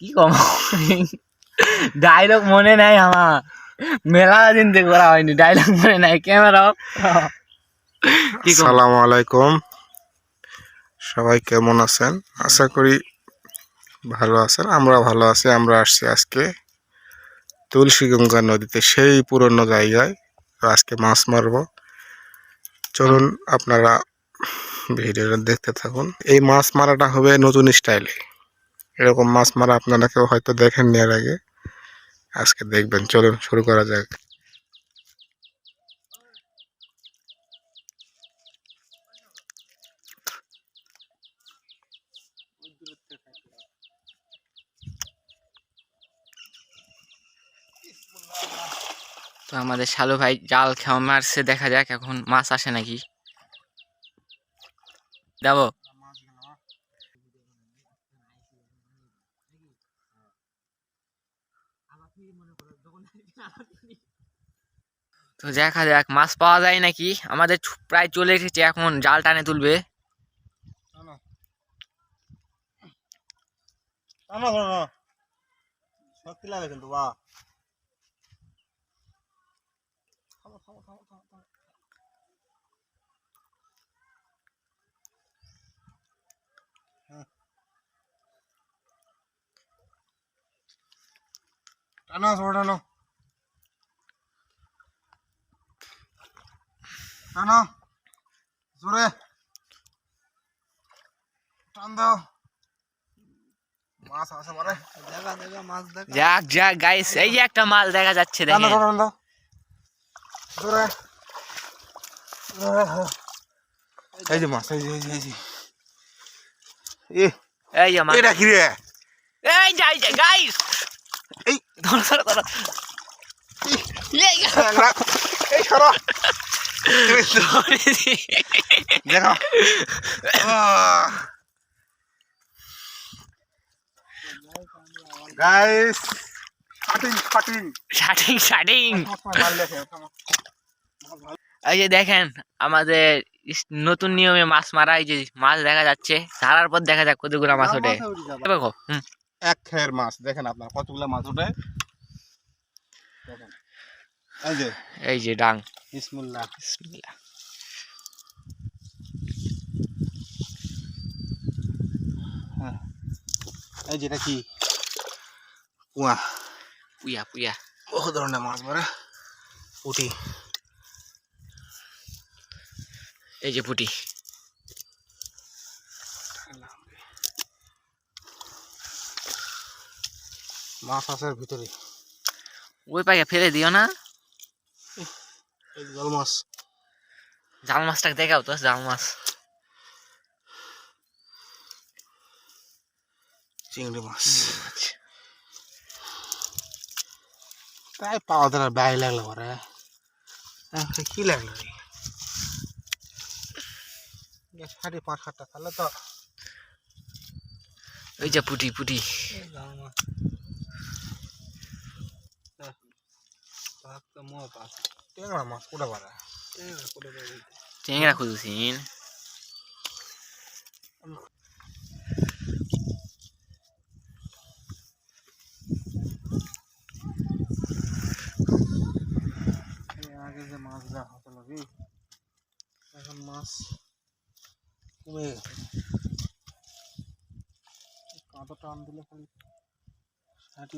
কি কম ডায়লগ মনে নাই আমার। মেলা দিন থেকে করা হয়নি ডায়লগ মনে নাই। ক্যামেরা আসসালামু আলাইকুম। সবাই কেমন আছেন? আশা করি ভালো আছেন। আমরা ভালো আছি, আমরা আসছি আজকে তুলসীগঙ্গা নদীতে, সেই পুরনো জায়গায়। আজকে মাছ মারবো। চলুন, আপনারা ভিডিওটা দেখতে থাকুন। এই মাছ মারাটা হবে নতুন স্টাইলে এরকম মাছ মারা আপনারা কেউ হয়তো দেখেন এর আগে। আজকে দেখবেন, চলুন শুরু করা যাক। তো আমাদের শালু ভাই জাল খেয়া মারছে, দেখা যাক এখন মাছ আসে নাকি। যাব। তো দেখা যাক মাছ পাওয়া যায় নাকি? আমাদের ছ- প্রায় চলে এসেছে, এখন জাল টানে তুলবে। টানো। ধরো শক্তি লাগে কিন্তু বা টানো। টানো জোরে। টান দাও। মাছ আছে মারে দেখা দেখা মাছ দেখা। যাক যাক গাইস এই যে একটা মাল দেখা যাচ্ছে দেখেন। টানো জোরে। এই যে মাছ এই যে এই যে এই এ এই যে মাল এটা কি রে? এই যাই যাই গাইস এই। ধরো ধরো ধরো। এই এই সরো ধরেছি। দেখো গাইস কাটিং কাটিং শাটিং শাটিং এই যে দেখেন আমাদের ইস- নতুন নিয়মে মাছ মারা এই যে মাছ দেখা যাচ্ছে ধরার পর দেখা যাক কতগুলো মাছ ওঠে। দেখো হুম। এক খের মাছ দেখেন আপনার কতগুলো মাছ ওঠে। এই যে ডাং। বিসমুল্লাহ। বিসমিল্লাহ। এই যেটা কি? কুয়া পুয়া পুয়া। বহু ধরনের মাছ মারে উঠি এই যে পুটি। মাছ আছে ভিতরে। ওই পাইয়া ফেলে দিও না। জল মাছ। জাল মাছটাকে দেখাও তো জাল মাছ। চিংড়ি মাছ। তাই পাওয়া দাঁড়া ব্যয় লাগল পরে। হ্যাঁ কি লাগল সাড়ে পাঁচ সাতটা তাহলে তো। ওই যে পুটি পুটি। মাছ। ট্যাংরা মাছ কোটা পারে ট্যাংরা খুঁজছিন আগে যে মাছগুলো হতো নাকি এখন মাছ কমে গেছে। কাঁটো টান দিলে খালি ষাটি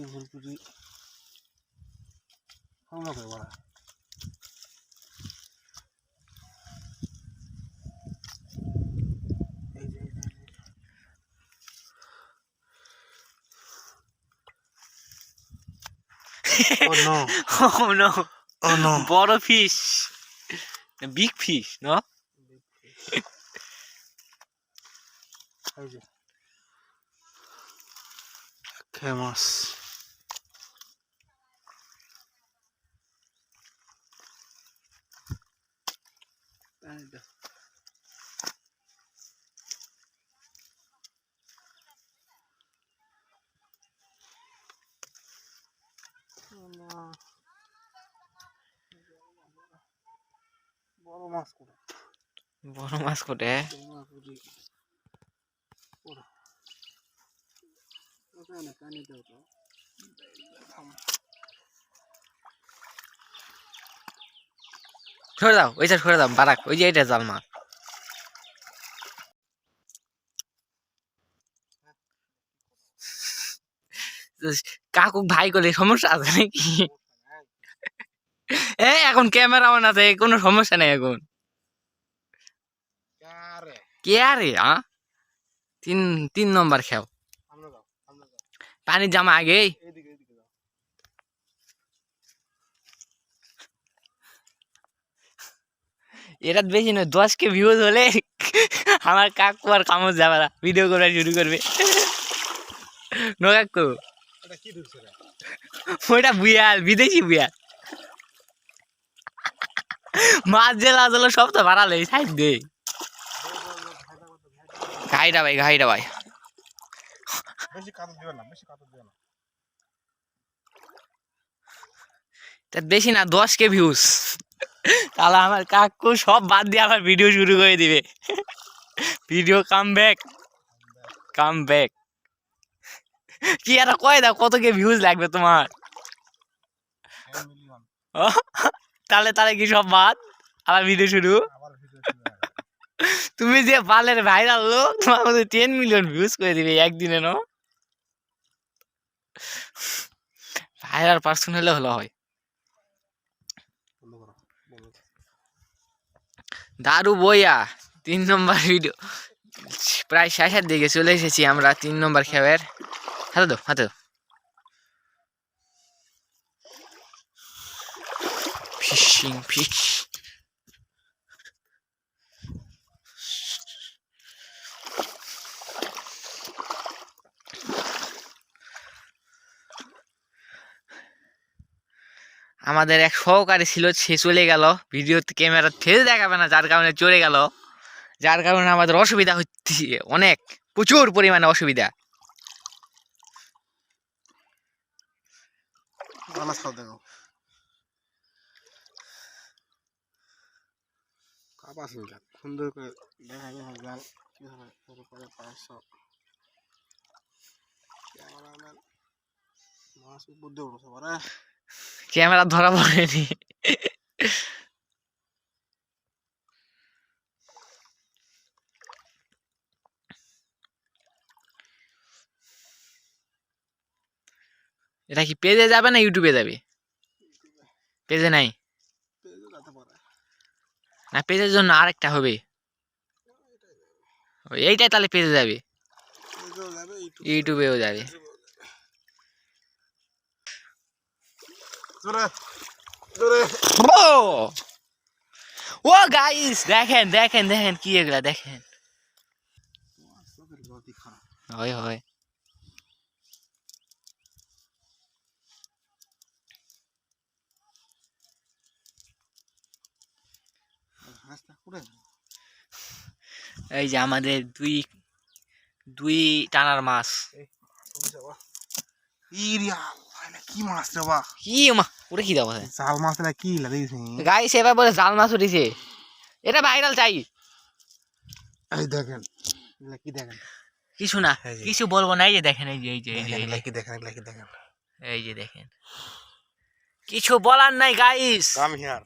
হামলা করে বাড়া এই Oh, oh no. oh no. Oh no. Fish. A big fish, no? Big fish. okay, mas. মাছ করে বড় মাছ পুরি সরে দাও ওইটা সরে দাও বারাক ওই যে এটা জালমা। কাকু ভাই করলে সমস্যা আছে নাকি? এ এখন ক্যামেরা অন আছে কোনো সমস্যা নেই এখন। কে আরে আ? তিন তিন নম্বর খেও পানির জামা আগে এটা বেশি নয় দশ কে ভিউজ হলে আমার কাকু আর কামড় যাবে না ভিডিও করা শুরু করবে। নো কাকু? ওইটা বুয়াল বিদেশি বুয়াল। মাছ যে লাজ সব তো বাড়ালে সাইড দে। ঘাইটা ভাই ঘাইটা ভাই। বেশি কাতর না বেশি কাতর না। তা বেশি না দশ কে ভিউজ তাহলে আমার কাকু সব বাদ দিয়ে আবার ভিডিও শুরু করে দিবে। Video come back come back কি আর কয় দাও কত কে ভিউজ লাগবে তোমার? তাহলে তাহলে কি সব বাদ? আবার ভিডিও শুরু। তুমি যে পালের ভাইরাল লোক তোমার মধ্যে টেন মিলিয়ন ভিউজ করে দিবে একদিনে নো ভাইরাল পার্সন হলে হলো হয়। দারু বইয়া তিন নম্বর ভিডিও প্রায় শেষের দিকে চলে এসেছি আমরা তিন নম্বর খেয়ের হাতে দাও হাতে দাও। ফিশিং ফিশ আমাদের এক সহকারী ছিল সে চলে গেল। ভিডিওতে ক্যামেরা ফেলে দেখাবে না যার কারণে চলে গেল। যার কারণে আমাদের অসুবিধা হচ্ছে অনেক প্রচুর পরিমাণে অসুবিধা। সুন্দর করে দেখা যায় মাছ উপর দিয়ে উঠেছে পরে ক্যামেরা ধরা পড়েনি। এটা কি পেজে যাবে না ইউটিউবে যাবে? পেজে নাই? না পেজের জন্য আরেকটা হবে। এইটাই তাহলে পেজে যাবে। ইউটিউবেও যাবে জোরে জোরে ও! ও গাইস দেখেন দেখেন দেখেন কি এগুলা দেখেন। হয় হয়। এই যে আমাদের দুই দুই টানার মাছ। কি মাছ রে বা কি কি দাও জাল মাছ না কি গাইস এবার বলে জাল মাছ উঠেছে। এটা ভাইরাল চাই। এই দেখেন কি দেখেন? কিছু না কিছু বলব না এই যে দেখেন এই যে এই যে এই দেখেন এগুলা দেখেন এই যে দেখেন। কিছু বলার নাই গাইস। Come here.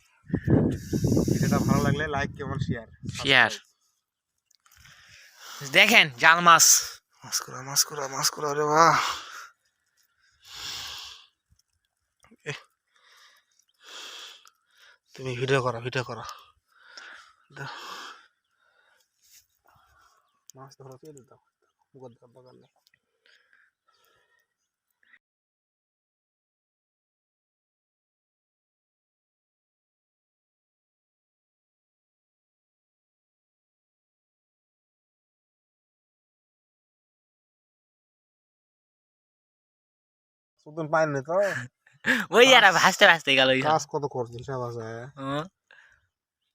ভিডিওটা ভালো লাগলে লাইক শেয়ার শেয়ার দেখেন জাল মাছ। মাছ করা মাছ করা মাছ করা রে বাহ। তুমি ভিডিও করো ভিডিও করো। মাছ ধরো কে দাও দোকান নেই। সুতন পাইনি তো? ওই যারা ভাসতে ভাসতে গেল কাজ কত করছেন হিসাব আছে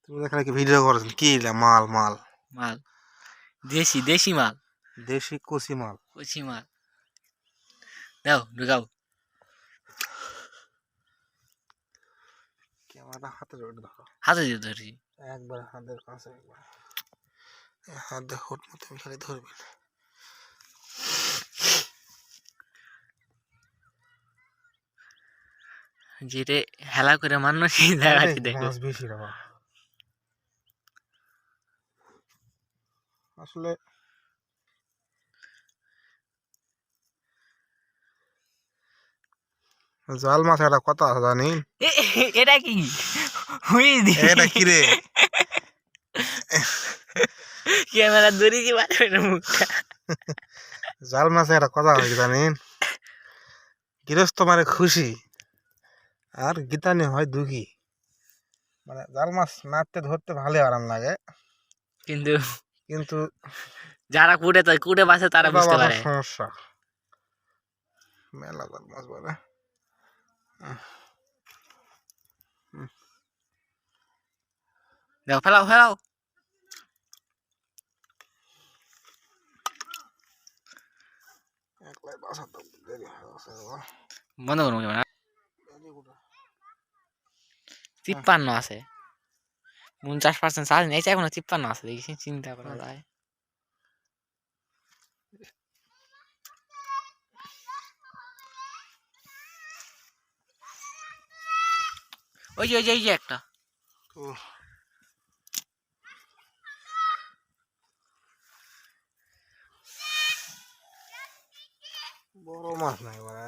তুমি দেখালে কি ভিডিও করেছেন কি? মাল মাল। মাল। দেশি দেশি মাল। দেশি কচি মাল। কচি মাল। দাও ঢুকাও। ক্যামেরা হাতে ধরে ধরো। হাতে দিয়ে ধরছি। একবার হাতের কাছে একবার। হাত হোট মতো আমি খালি ধরবি। না। যেটা হেলা করে মান্য সেই দেখাচ্ছি দেখো মাছ বেশি রে আসলে জাল মাছ একটা কথা আছে জানি? এটা কি? হুই দি। এটা কি রে? ক্যামেরা দড়ি কি না মুখটা? জাল মাছে একটা কথা কি জানিন গৃহস্থ মানে খুশি। আর গীতানি হয় দুঃখী। মানে জাল মাছ মারতে ধরতে ভালো আরাম লাগে। কিন্তু কিন্তু যারা কুটে কুটে বাসে তারা বুঝতে পারে। সমস্যা। মেলা জাল মাছ বলে দেখো ফেলাও ফেলাও। বন্ধ করুন ক্যামেরা দেরি কোথায়? তিপ্পান্ন আছে। পঞ্চাশ পার্সেন্ট চার্জ। নেই এখনও তিপ্পান্ন আছে দেখি চিন্তা করা যায়। ওই যে ওই যে ওই যে একটা। বড় মাছ নাই বাড়া।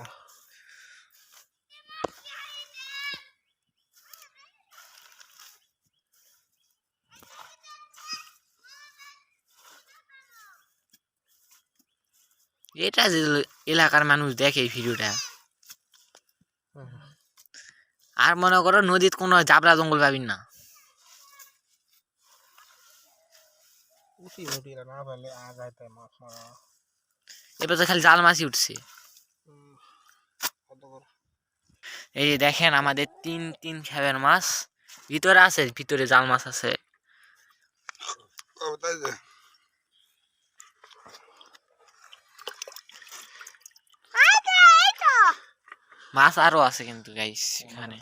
এটা যে এলাকার মানুষ দেখে এই ভিডিওটা। আর মনে করো নদীত কোনো জাবরা জঙ্গল পাবিন না। এবার তো খালি জাল মাছই উঠছে। এই যে দেখেন আমাদের তিন তিন খেবের মাছ। ভিতরে আছে ভিতরে জাল মাছ আছে ও, তাই যে মাছ আরও আছে কিন্তু গাইস এখানে